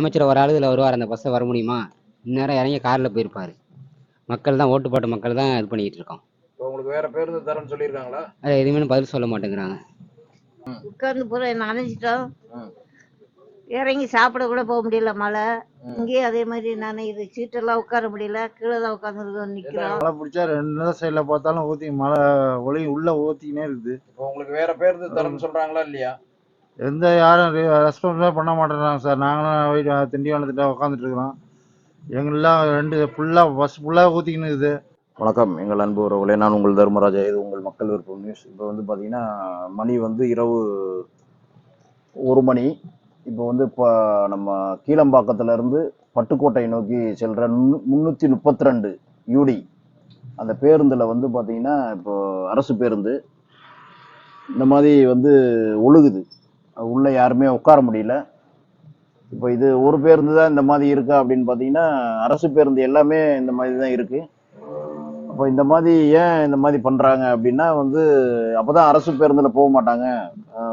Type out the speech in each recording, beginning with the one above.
அமைச்சர் ஒரு ஆள் இதில் வருவார் அந்த பஸ்ஸை வர முடியுமா? இந்நேரம் இறங்கி காரில் போயிருப்பார். மக்கள் தான் ஓட்டு போட்ட மக்கள் தான் இது பண்ணிக்கிட்டு இருக்கோம். இப்போ உங்களுக்கு வேற பேருந்து தரேன்னு சொல்லியிருக்காங்களா? அது எதுவுமே பதில் சொல்ல மாட்டேங்கிறாங்க. உட்கார்ந்து பூரா நனைஞ்சிட்டோம். இறங்கி சாப்பிட கூட போக முடியல மழை. ம். இங்கேயும் அதே மாதிரி நனையுது சீட்டெல்லாம் உட்கார முடியல கீழே தான் உட்காந்துருக்கோம் நிக்கிறோம். மழை பிடிச்சா ரெண்டு சைடில் பார்த்தாலும் ஊற்றி மழை ஒளி உள்ளே ஊற்றிக்கினே இருக்குது. இப்போ உங்களுக்கு வேற பேருந்து தரேன்னு சொல்றாங்களா இல்லையா? எந்த யாரும் ரெஸ்பான்ஸாக பண்ண மாட்டேறாங்க சார். நாங்களும் வீட்டு திண்டிவனத்திட்ட உட்காந்துட்டு இருக்கிறோம். எங்கெல்லாம் ரெண்டு ஃபுல்லாக பஸ் ஃபுல்லாக ஊற்றிக்கின்னு இருக்குது. வணக்கம். எங்கள் அன்பு உறவுகளே நான் உங்கள் தர்மராஜா. இது உங்கள் மக்கள் விருப்பம் நியூஸ். இப்போ வந்து பார்த்தீங்கன்னா மணி வந்து இரவு ஒரு மணி. இப்போ வந்து இப்போ நம்ம கீழம்பாக்கத்துலேருந்து பட்டுக்கோட்டை நோக்கி செல்கிற முந்நூற்றி முப்பத்தி ரெண்டு யூடி அந்த பேருந்தில் வந்து பார்த்தீங்கன்னா இப்போ அரசு பேருந்து இந்த மாதிரி வந்து ஒழுகுது. உள்ளே யாருமே உட்கார முடியல. இப்போ இது ஒரு பேருந்து தான் இந்த மாதிரி இருக்கா அப்படின்னு பார்த்தீங்கன்னா அரசு பேருந்து எல்லாமே இந்த மாதிரி தான் இருக்குது அப்போ இந்த மாதிரி ஏன் இந்த மாதிரி பண்ணுறாங்க அப்படின்னா வந்து அப்போ தான் அரசு பேருந்தில் போக மாட்டாங்க.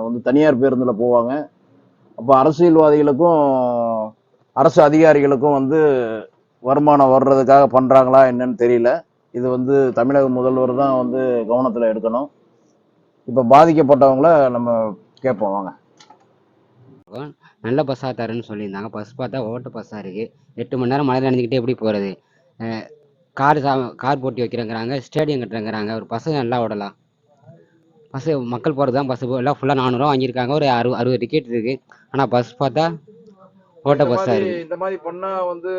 வந்து தனியார் பேருந்தில் போவாங்க. அப்போ அரசியல்வாதிகளுக்கும் அரசு அதிகாரிகளுக்கும் வந்து வருமானம் வர்றதுக்காக பண்ணுறாங்களா என்னன்னு தெரியல. இது வந்து தமிழக முதல்வர் தான் வந்து கவனத்தில் எடுக்கணும். இப்போ பாதிக்கப்பட்டவங்கள நம்ம கேட்போம் வாங்க. நல்ல பஸ்ஸாக தரேன்னு சொல்லியிருந்தாங்க. பஸ் பார்த்தா ஓட்ட பஸ்ஸாக இருக்குது எட்டு மணி நேரம் மழை நினைஞ்சிக்கிட்டே எப்படி போகிறது கார் சா கார் போட்டி வைக்கிறேங்கிறாங்க ஸ்டேடியம் கட்டுறேங்கிறாங்க. ஒரு பஸ்ஸு நல்லா ஓடலாம். பஸ்ஸு மக்கள் போகிறது தான் பஸ்ஸு எல்லாம் ஃபுல்லாக நானூறுரூவா வாங்கியிருக்காங்க. ஒரு அறு அறுபது டிக்கெட் இருக்குது ஆனால் பஸ் பார்த்தா ஓட்ட பஸ்ஸாக இருக்குது இந்த மாதிரி பண்ணா வந்து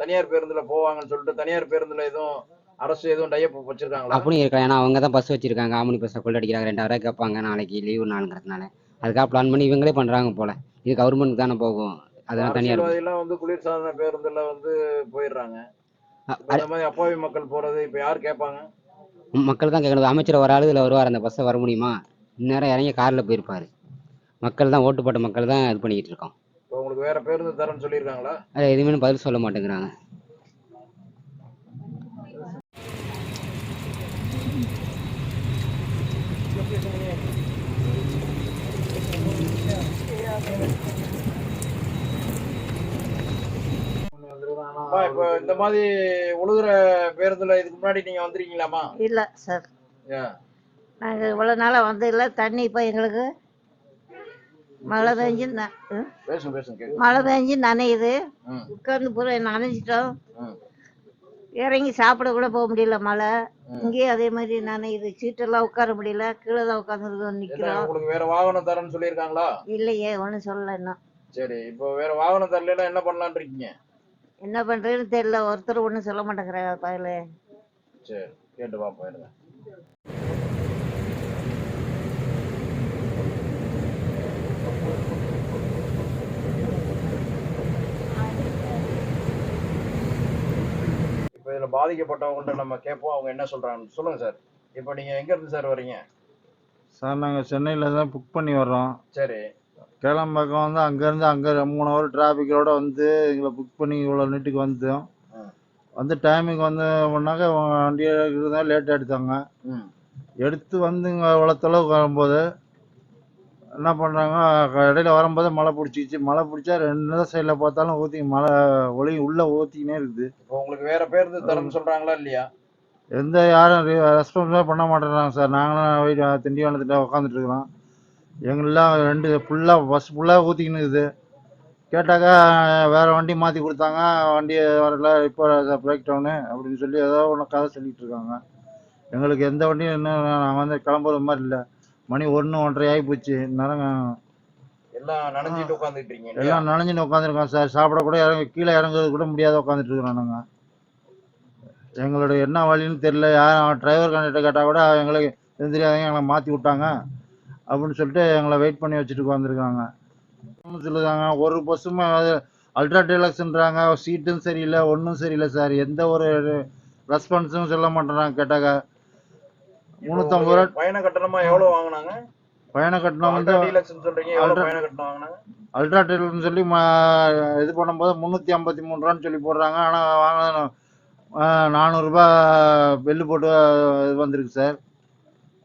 தனியார் பேருந்துல போவாங்கன்னு சொல்லிட்டு தனியார் பேருந்துல எதுவும் அரசு எதுவும் டைப் வச்சிருக்காங்களா? அப்படியும் இருக்கலாம். ஏன்னா அவங்க தான் பஸ் வச்சிருக்காங்க. ஆமணி பஸ்ஸை கொள்ளடிக்கிறாங்க ரெண்டாயிரம் கேட்பாங்க. நாளைக்கு லீவு நாளுங்கிறதுனால அதுக்காக பிளான் பண்ணி இவங்களே பண்ணுறாங்க போல. இது கவர்மெண்ட் தானே போகும். அதெல்லாம் தனியார் வந்து குளிர்சாதன பேருந்துல வந்து போயிடுறாங்க. அ- இப்ப இந்த மாதிரி அப்பாவி மக்கள் போறது இப்ப யார் கேட்பாங்க? மக்கள் தான் கேட்கணும் அமைச்சர் ஒரு ஆள் இதில் வருவார். அந்த பஸ்ஸை வர முடியுமா? இந்நேரம் இறங்கி காரில் போயிருப்பார். மக்கள் தான் ஓட்டு போட்ட மக்கள் தான் இது பண்ணிக்கிட்டு இருக்கோம். இப்போ உங்களுக்கு வேற பேருந்து தரேன்னு சொல்லியிருக்காங்களா? அது எதுவுமே பதில் சொல்ல மாட்டேங்கிறாங்க. இப்ப இந்த மாதிரி உழுகுற பேருந்துல இதுக்கு முன்னாடி நீங்க வந்திருக்கீங்களாமா இல்ல சார்? நாங்க இவ்வளவு நாளா வந்து இல்ல தண்ணி இப்ப எங்களுக்கு மழை பெஞ்சு. மழை பெஞ்சு நனையுது. உட்கார்ந்து பூரா நனைஞ்சிட்டோம். ம். இறங்கி சாப்பிட கூட போக முடியல மழை. ம். இங்கேயும் அதே மாதிரி நனையுது. சீட்டெல்லாம் உட்கார முடியல. கீழே தான் உட்காந்துருக்கோம் என்ன நிக்கிறோம். உங்களுக்கு வேற வாகனம் தரேன்னு சொல்லியிருக்காங்களா? இல்லையே ஒன்றும் சொல்லல இன்னும். சரி இப்போ வேற வாகனம் தரலைன்னா என்ன பண்ணலாம்னு இருக்கீங்க? என்ன பண்றதுன்னு தெரியல. ஒருத்தர் ஒன்றும் சொல்ல மாட்டேங்கிறாங்க பயல சரி கேட்டு பாப்போம் இருங்க இப்போ இதுல பாதிக்கப்பட்டவங்கள்ட்ட நம்ம கேட்போம் அவங்க என்ன சொல்றாங்கன்னு சொல்லுங்க சார். இப்போ நீங்க எங்க இருந்து சார் வர்றீங்க சார் நாங்கள் சென்னையில் தான் புக் பண்ணி வர்றோம். சரி. கேளம்பாக்கம் வந்து அங்கேருந்து அங்கே மூணு ஹவர் டிராஃபிக்கோட வந்து எங்களை புக் பண்ணி இவ்வளோ நீட்டுக்கு வந்தோம். வந்து டைமுக்கு வந்து பண்ணாக்க வண்டியை எடுக்கிறதா லேட்டாக எடுத்தாங்க. எடுத்து வந்து இங்கே இவ்வளோ தொலைவு வரும்போது என்ன பண்ணுறாங்க இடையில வரும்போது மழை பிடிச்சிக்கிச்சு மழை பிடிச்சா ரெண்டு சைடில் பார்த்தாலும் ஊற்றி மழை ஒளி உள்ளே ஊற்றிக்கினே இருக்குது. இப்போ உங்களுக்கு வேற பேருந்து தரேன்னு சொல்றாங்களா இல்லையா? எந்த யாரும் ரெஸ்பான்ஸாக பண்ண மாட்டேறாங்க சார். நாங்களும் வீட்டு திண்டிவனத்திட்ட உட்காந்துட்டு இருக்கிறோம். எங்கெல்லாம் ரெண்டு ஃபுல்லாக பஸ் ஃபுல்லாக ஊற்றிக்கின்னு இருக்குது கேட்டாக்கா வேறு வண்டி மாற்றி கொடுத்தாங்க. வண்டி வரல இப்போ பிரேக் டவுனு அப்படின்னு சொல்லி ஏதோ ஒன்று கதை சொல்லிட்டு இருக்காங்க. எங்களுக்கு எந்த வண்டியும் இன்னும் நாங்கள் வந்து கிளம்புற மாதிரி இல்லை. மணி ஒன்று ஒன்றரை ஆகி போச்சு. நேரம் எல்லாம் நனைஞ்சிட்டு உட்காந்துட்டு இருக்கீங்க? எல்லாம் நனைஞ்சுன்னு உட்காந்துருக்கோம் சார். சாப்பிட கூட இறங்க கீழே இறங்குறது கூட முடியாத உட்காந்துட்டு இருக்கிறோம் நாங்கள் எங்களுடைய என்ன வழின்னு தெரியல. யார் டிரைவர் கண்டக்டர் கேட்டால் கூட எங்களுக்கு தெரியாதவங்க எங்களை மாற்றி விட்டாங்க. அப்படின்னு சொல்லிட்டு எங்களை வெயிட் பண்ணி வச்சுட்டு உட்காந்துருக்காங்க சொல்லுறாங்க ஒரு பஸ்ஸுமே அல்ட்ரா டீலக்ஸ்ன்றாங்க சீட்டும் சரியில்லை ஒன்றும் சரியில்லை சார் எந்த ஒரு ரெஸ்பான்ஸும் சொல்ல மாட்டேறாங்க கேட்டாக்க. முந்நூற்றம்பது ரூபா பயண கட்டணமா எவ்வளவு வாங்குனாங்க? பயண கட்டணம் வந்து அல்ட்ரா டீலக்ஸ்னு சொல்லி இது பண்ணும்போது முந்நூற்றி ஐம்பத்தி மூணு ரூபான்னு சொல்லி போடுறாங்க. ஆனால் வாங்கின நானூறுரூபா பில்லு போட்டு இது வந்திருக்கு சார்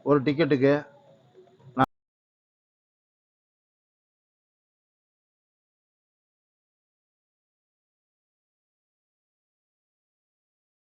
ஒரு டிக்கெட்டுக்கு